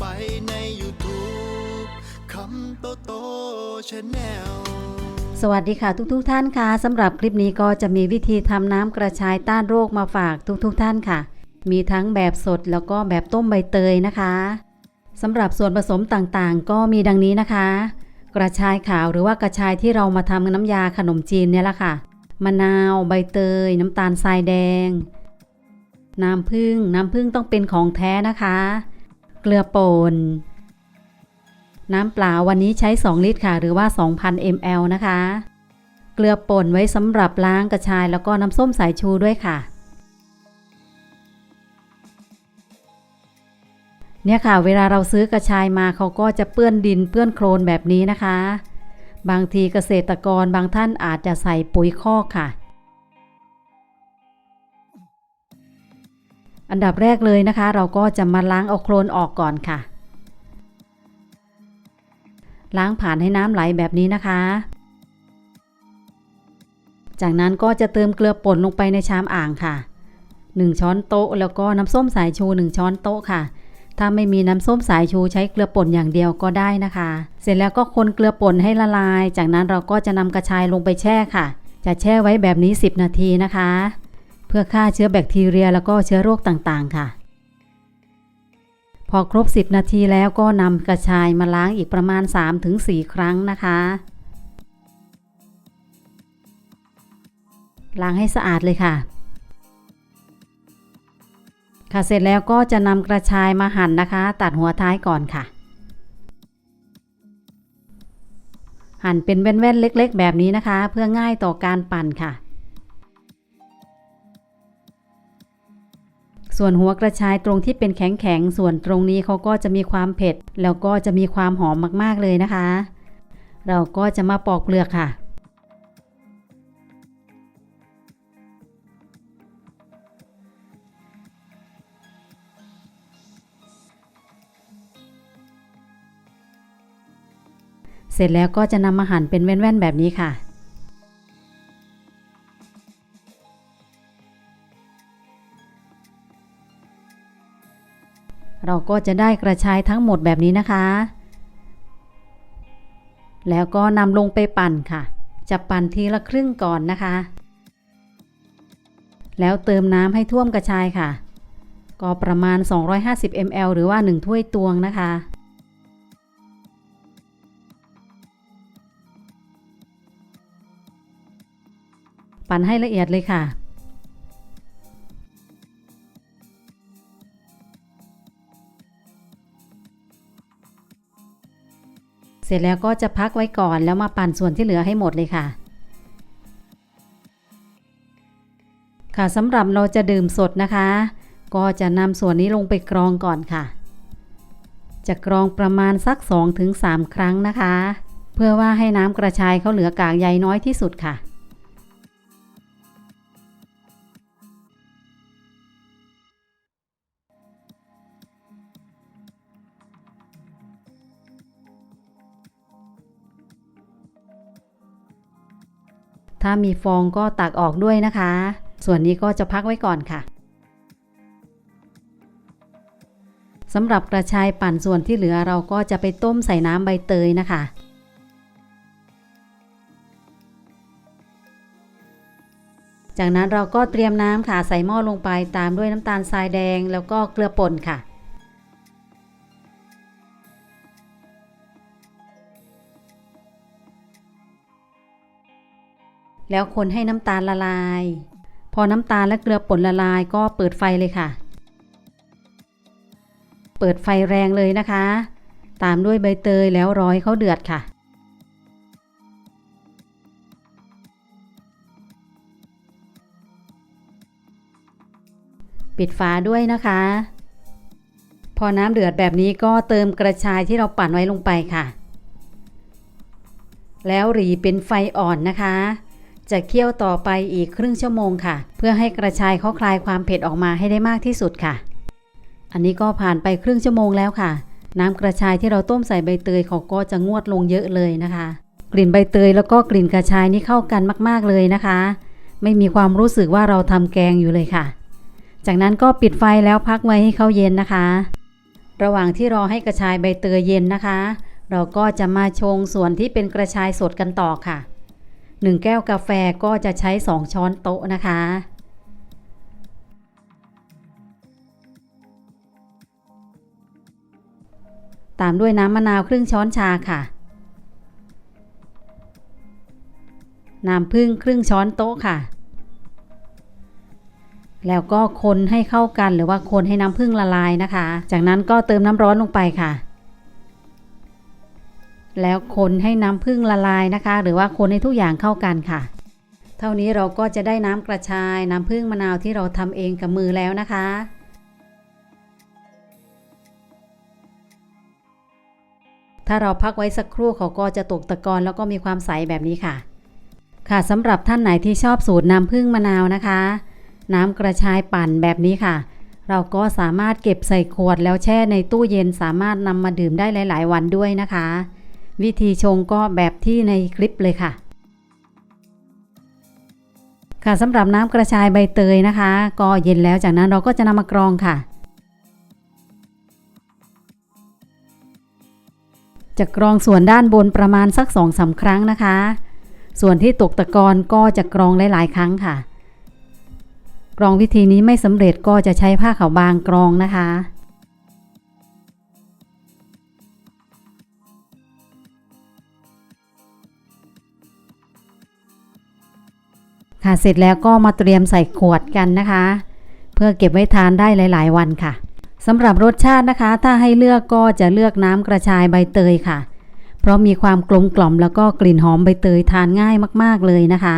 ไปใน YouTube คำโตโตชาแนลสวัสดีค่ะทุกๆทท่านค่ะสำหรับคลิปนี้ก็จะมีวิธีทำน้ำกระชายต้านโรคมาฝากทุกๆทท่านค่ะ มีทั้งแบบสดแล้วก็แบบต้มใบเตยนะคะสำหรับส่วนผสมต่างๆ ก็มีดังนี้นะคะ กระชายขาวหรือว่ากระชายที่เรามาทำน้ำยาขนมจีนเนี่ยแหละค่ะ มะนาวใบเตย น้ำตาลทรายแดง น้ำผึ้งน้ำผึ้งต้องเป็นของแท้นะคะ เกลือป่นน้ำเปล่าวันนี้ใช้ 2 ลิตรค่ะ หรือว่า 2,000 ml นะคะ เกลือป่นไว้สำหรับล้างกระชายแล้วก็น้ำส้มสายชูด้วยค่ะ เนี่ยค่ะ เวลาเราซื้อกระชายมาเขาก็จะเปื้อนดินเปื้อนโคลนแบบนี้นะคะ บางทีเกษตรกรบางท่านอาจจะใส่ปุ๋ยคอกค่ะ อันดับแรกเลยนะคะ เราก็จะมาล้างเอาโคลนออกก่อนค่ะ ล้างผ่านให้น้ำไหลแบบนี้นะคะ จากนั้นก็จะเติมเกลือป่นลงไปในชามอ่างค่ะ 1 ช้อนโต๊ะแล้วก็น้ำส้มสายชู 1 ช้อนโต๊ะค่ะถ้าไม่มีน้ำส้มสายชูใช้เกลือป่นอย่างเดียวก็ได้นะคะ เสร็จแล้วก็คนเกลือป่นให้ละลาย จากนั้นเราก็จะนำกระชายลงไปแช่ค่ะ จะแช่ไว้แบบนี้ 10 นาทีนะคะ เพื่อฆ่าเชื้อแบคทีเรียแล้วก็เชื้อโรคต่างๆ ค่ะ พอครบ 10 นาทีแล้วก็นำกระชายมาล้างอีกประมาณ 3-4 ครั้งนะคะ ล้างให้สะอาดเลยค่ะค่ะเสร็จแล้วก็จะนำกระชายมาหั่นนะคะ ตัดหัวท้ายก่อนค่ะ หั่นเป็นแว่นๆเล็ก ๆ แบบนี้นะคะ เพื่อง่ายต่อการปั่นค่ะ ส่วนหัวกระชายตรงที่เป็นแข็งๆ ส่วนตรงนี้เขาก็จะมีความเผ็ด แล้วก็จะมีความหอมมากๆเลยนะคะ เราก็จะมาปอกเปลือกค่ะเสร็จแล้วก็จะนำมาหั่นเป็นแว่นๆแบบนี้ค่ะ เราก็จะได้กระชายทั้งหมดแบบนี้นะคะ แล้วก็นำลงไปปั่นค่ะ จะปั่นทีละครึ่งก่อนนะคะ แล้วเติมน้ำให้ท่วมกระชายค่ะ ก็ประมาณ 250 ml หรือว่า 1 ถ้วยตวงนะคะปั่นให้ละเอียดเลยค่ะ สร็จแล้วก็จะพักไว้ก่อนแล้วมาปั่นส่วนที่เหลือให้หมดเลยค่ะ ค่ะสำหรับเราจะดื่มสดนะคะ ก็จะนำส่วนนี้ลงไปกรองก่อนค่ะ จะกรองประมาณสัก 2-3 ครั้งนะคะ เพื่อว่าให้น้ำกระชายเขาเหลือกากใยน้อยที่สุดค่ะ ถ้ามีฟองก็ตักออกด้วยนะคะ ส่วนนี้ก็จะพักไว้ก่อนค่ะสำหรับกระชายปั่นส่วนที่เหลือเราก็จะไปต้มใส่น้ำใบเตยนะคะ จากนั้นเราก็เตรียมน้ำค่ะใส่หม้อลงไปตามด้วยน้ำตาลทรายแดงแล้วก็เกลือป่นค่ะ แล้วคนให้น้ำตาลละลาย พอน้ำตาลและเกลือป่นละลายก็เปิดไฟเลยค่ะ เปิดไฟแรงเลยนะคะ ตามด้วยใบเตยแล้วร้อให้เขาเดือดค่ะปิดฝาด้วยนะคะ พอน้ำเดือดแบบนี้ก็เติมกระชายที่เราปั่นไว้ลงไปค่ะ แล้วหรีเป็นไฟอ่อนนะคะ จะเคี่ยวต่อไปอีกครึ่งชั่วโมงค่ะ เพื่อให้กระชายเขาคลายความเผ็ดออกมาให้ได้มากที่สุดค่ะ อันนี้ก็ผ่านไปครึ่งชั่วโมงแล้วค่ะ น้ำกระชายที่เราต้มใส่ใบเตยเขาก็จะงวดลงเยอะเลยนะคะ กลิ่นใบเตยแล้วก็กลิ่นกระชายนี่เข้ากันมาก ๆเลยนะคะ ไม่มีความรู้สึกว่าเราทำแกงอยู่เลยค่ะ จากนั้นก็ปิดไฟแล้วพักไว้ให้เขาเย็นนะคะ ระหว่างที่รอให้กระชายใบเตยเย็นนะคะ เราก็จะมาชงส่วนที่เป็นกระชายสดกันต่อค่ะ 1 แก้วกาแฟก็จะใช้ 2 ช้อนโต๊ะนะคะ ตามด้วยน้ำมะนาวครึ่งช้อนชาค่ะ น้ำผึ้งครึ่งช้อนโต๊ะค่ะ แล้วก็คนให้เข้ากันหรือว่าคนให้น้ำผึ้งละลายนะคะ จากนั้นก็เติมน้ำร้อนลงไปค่ะ แล้วคนให้น้ำผึ้งละลายนะคะ หรือว่าคนให้ทุกอย่างเข้ากันค่ะ เท่านี้เราก็จะได้น้ำกระชายน้ำผึ้งมะนาวที่เราทำเองกับมือแล้วนะคะ ถ้าเราพักไว้สักครู่เขาก็จะตกตะกอนแล้วก็มีความใสแบบนี้ค่ะ ค่ะสำหรับท่านไหนที่ชอบสูตรน้ำผึ้งมะนาวนะคะ น้ำกระชายปั่นแบบนี้ค่ะ เราก็สามารถเก็บใส่ขวดแล้วแช่ในตู้เย็นสามารถนำมาดื่มได้หลาย ๆ วันด้วยนะคะ วิธีชงก็แบบที่ในคลิปเลยค่ะ ค่ะสำหรับน้ำกระชายใบเตยนะคะ ก็เย็นแล้วจากนั้นเราก็จะนำมากรองค่ะ จะกรองส่วนด้านบนประมาณสักสองสาครั้งนะคะ ส่วนที่ตกตะกอนก็จะกรองหลาย ๆ ครั้งค่ะ กรองวิธีนี้ไม่สำเร็จก็จะใช้ผ้าขาวบางกรองนะคะ ค่ะเสร็จแล้วก็มาเตรียมใส่ขวดกันนะคะ เพื่อเก็บไว้ทานได้หลาย ๆ วันค่ะสำหรับรสชาตินะคะ ถ้าให้เลือกก็จะเลือกน้ำกระชายใบเตยค่ะ เพราะมีความกลมกล่อมแล้วก็กลิ่นหอมใบเตยทานง่ายมากๆเลยนะคะ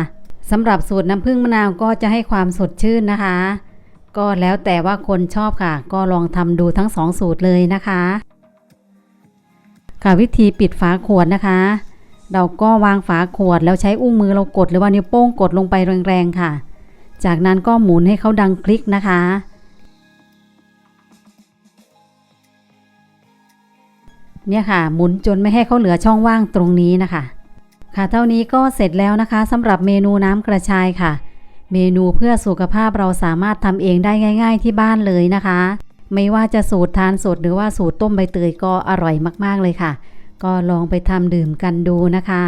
สำหรับสูตรน้ำผึ้งมะนาวก็จะให้ความสดชื่นนะคะ ก็แล้วแต่ว่าคนชอบค่ะ ก็ลองทำดูทั้งสองสูตรเลยนะคะ ค่ะวิธีปิดฝาขวดนะคะ เราก็วางฝาขวดแล้วใช้อุ้งมือเรากดหรือว่านิ้วโป้งกดลงไปแรงๆค่ะ จากนั้นก็หมุนให้เขาดังคลิกนะคะ เนี่ยค่ะ หมุนจนไม่ให้เขาเหลือช่องว่างตรงนี้นะคะ ค่ะเท่านี้ก็เสร็จแล้วนะคะสำหรับเมนูน้ำกระชายค่ะ เมนูเพื่อสุขภาพเราสามารถทำเองได้ง่าย ๆ ที่บ้านเลยนะคะ ไม่ว่าจะสูตรทานสดหรือว่าสูตรต้มใบเตยก็อร่อยมากๆเลยค่ะ ก็ลองไปทำดื่มกันดูนะคะ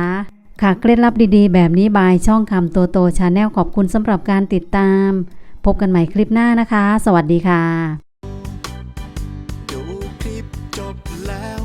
ค่ะเคล็ดลับดีๆ แบบนี้บายช่องคำตัวโตชาแนลขอบคุณสำหรับการติดตาม พบกันใหม่คลิปหน้านะคะ สวัสดีค่ะ ดูคลิปจบแล้ว